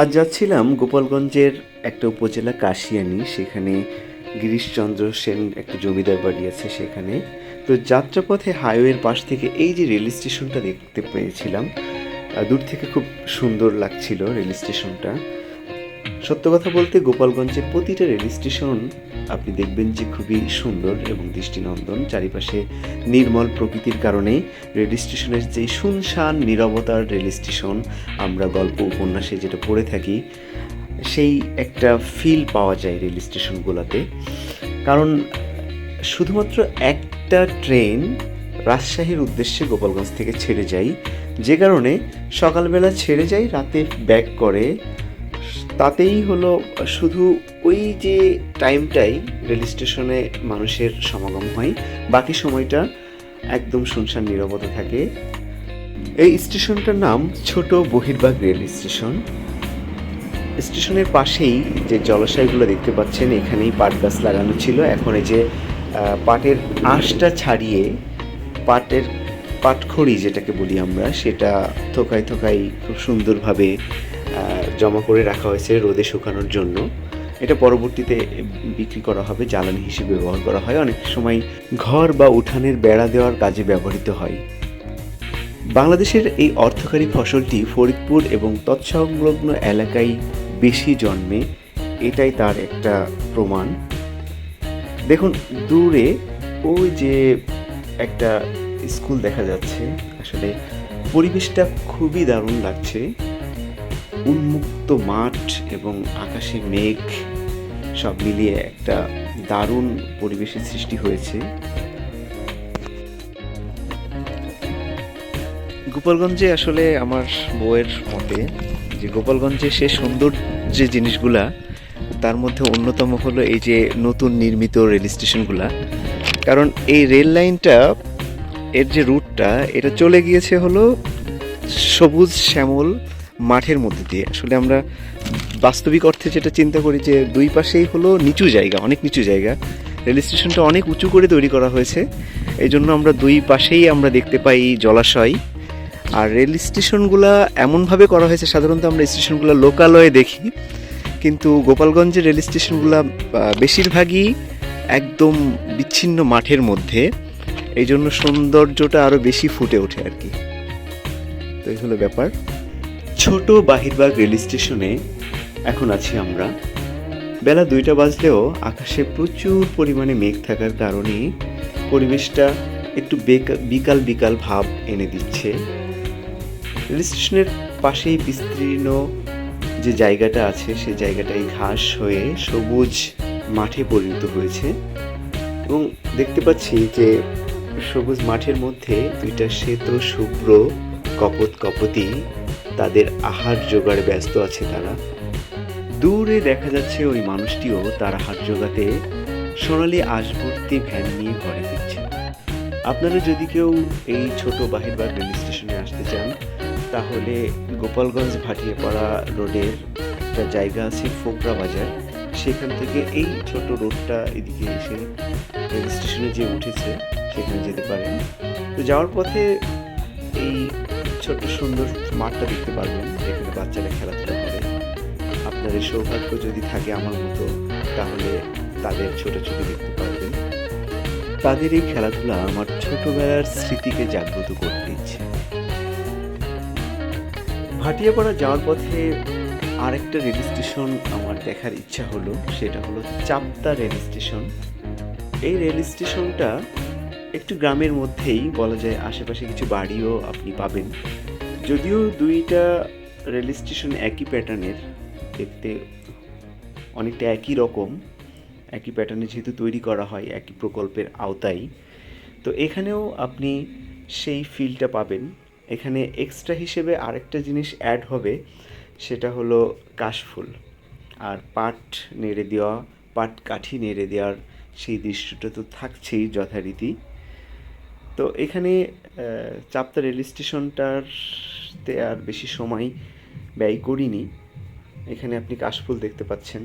আজ যাচ্ছিলাম গোপালগঞ্জের একটা উপজেলা কাশিয়ানি, সেখানে গিরিশচন্দ্র সেন একটা জমিদার বাড়ি আছে সেখানে। তো যাত্রাপথে হাইওয়ের পাশ থেকে এই যে রেল স্টেশনটা দেখতে পেয়েছিলাম দূর থেকে খুব সুন্দর লাগছিল রেল স্টেশনটা। সত্য কথা বলতে গোপালগঞ্জের প্রতিটা রেল স্টেশন, আপনি দেখবেন যে খুবই সুন্দর এবং দৃষ্টিনন্দন। চারিপাশে নির্মল প্রকৃতির কারণে রেল স্টেশনের যে শুনশান, নিরবতার রেল স্টেশন, আমরা গল্প উপন্যাসে যেটা পড়ে থাকি, সেই একটা ফিল পাওয়া যায় রেল স্টেশনগুলোতে। কারণ শুধুমাত্র একটা ট্রেন রাজশাহীর উদ্দেশ্যে গোপালগঞ্জ থেকে ছেড়ে যায়, যে কারণে সকালবেলা ছেড়ে যায়, রাতে ব্যাক করে তাতেই হলো শুধু ওই যে টাইমটাই রেল স্টেশনে মানুষের সমাগম হয়, বাকি সময়টা একদম শুনশান নীরবতা থাকে। এই স্টেশনটার নাম ছোট বহির্বাগ রেল স্টেশন স্টেশনের পাশেই যে জলাশয়গুলো দেখতে পাচ্ছেন, এখানেই পাট গাছ লাগানো ছিল। এখন এই যে পাটের আঁশটা ছাড়িয়ে পাটের পাটখড়ি যেটাকে বলি আমরা, সেটা থোকায় থোকায় খুব সুন্দরভাবে জমা করে রাখা হয়েছে রোদে শুকানোর জন্য। এটা পরবর্তীতে বিক্রি করা হবে, জ্বালানি হিসেবে ব্যবহার করা হয়। অনেক সময় ঘর বা উঠানের বেড়া দেওয়ার কাজে ব্যবহৃত হয়। বাংলাদেশের এই অর্থকারী ফসলটি ফরিদপুর এবং তৎসংলগ্ন এলাকায় বেশি জন্মে। এটাই তার একটা প্রমাণ। দেখুন, দূরে ওই যে একটা স্কুল দেখা যাচ্ছে। আসলে পরিবেশটা খুবই দারুণ লাগছে। উন্মুক্ত মাঠ এবং আকাশে মেঘ সব মিলিয়ে একটা দারুণ পরিবেশের সৃষ্টি হয়েছে। গোপালগঞ্জে আসলে আমার বউয়ের মতে যে গোপালগঞ্জে সে সুন্দর যে জিনিসগুলা, তার মধ্যে অন্যতম হলো এই যে নতুন নির্মিত রেল স্টেশনগুলা। কারণ এই রেল লাইনটা, এর যে রুটটা, এটা চলে গিয়েছে হলো সবুজ শ্যামল মাঠের মধ্যে দিয়ে। আসলে আমরা বাস্তবিক অর্থে যেটা চিন্তা করি যে দুই পাশেই হলো নিচু জায়গা, অনেক নিচু জায়গা। রেল স্টেশনটা অনেক উঁচু করে তৈরি করা হয়েছে। এই জন্য আমরা দুই পাশেই আমরা দেখতে পাই জলাশয়। আর রেল স্টেশনগুলা এমনভাবে করা হয়েছে, সাধারণত আমরা স্টেশনগুলো লোকালয়ে দেখি। কিন্তু গোপালগঞ্জের রেল স্টেশনগুলো বেশিরভাগই একদম বিচ্ছিন্ন মাঠের মধ্যে। এই জন্য সৌন্দর্যটা আরও বেশি ফুটে ওঠে আর কি। তো এই হলো ব্যাপার। ছোট বাহিরবাগ রেল স্টেশনে এখন আছি আমরা। বেলা দুইটা বাজলেও আকাশে প্রচুর পরিমাণে মেঘ থাকার কারণে পরিবেশটা একটু বেকা- বিকাল বিকাল ভাব এনে দিচ্ছে। রেল স্টেশনের পাশেই বিস্তীর্ণ যে জায়গাটা আছে সেই জায়গাটাই ঘাস হয়ে সবুজ মাঠে পরিণত হয়েছে। এবং দেখতে পাচ্ছি যে সবুজ মাঠের মধ্যে দুইটা শ্বেত শুভ্র কপত কপতি তাদের আহার জোগাড়ে ব্যস্ত আছে তারা। দূরে দেখা যাচ্ছে ওই মানুষটিও তার আহার জোগাতে সোনালি আশভর্তি ভ্যান নিয়ে ঘরে ফিরছে। আপনারা যদি কেউ এই ছোট বাহিরবাগ রেল স্টেশনে আসতে চান, তাহলে গোপালগঞ্জ ভাটিয়ে ভাটিয়াপাড়া রোডের একটা জায়গা আছে ফোকরা বাজার। সেখান থেকে এই ছোট রোডটা এদিকে এসে রেল স্টেশনে যে উঠেছে, সেখানে যেতে পারেন। তো যাওয়ার পথে এই ছোট্ট সুন্দর মাঠটা দেখতে পারবেন। যেখানে বাচ্চারা খেলাধুলা করে। আপনার এই সৌভাগ্য যদি থাকে আমার মতো, তাহলে তাদের ছোটাছুটি দেখতে পারবেন। তাদের এই খেলাধুলা আমার ছোটবেলার স্মৃতিকে জাগ্রত করতে দিচ্ছে। ভাটিয়াপাড়া যাওয়ার পথে আরেকটা রেল স্টেশন আমার দেখার ইচ্ছা হলো, সেটা হলো চাপতা রেল স্টেশন। এই রেল স্টেশনটা একটু গ্রামের মধ্যেই বলা যায় আশেপাশে কিছু বাড়িও আপনি পাবেন। যদিও দুইটা রেল স্টেশন একই প্যাটার্নের, দেখতে অনেকটা একই রকম, একই প্যাটার্নে যেহেতু তৈরি করা হয়, একই প্রকল্পের আওতায়। তো এখানেও আপনি সেই ফিলটা পাবেন। এখানে এক্সট্রা হিসেবে আরেকটা জিনিস অ্যাড হবে, সেটা হলো কাশফুল আর পাট নেড়ে দেওয়া, পাট কাঠি নেড়ে দেওয়ার সেই দৃশ্যটা তো থাকছেই যথারীতি। তো এখানে চাপতা রেল স্টেশনটারতে আর বেশি সময় ব্যয় করিনি। এখানে আপনি কাশফুল দেখতে পাচ্ছেন।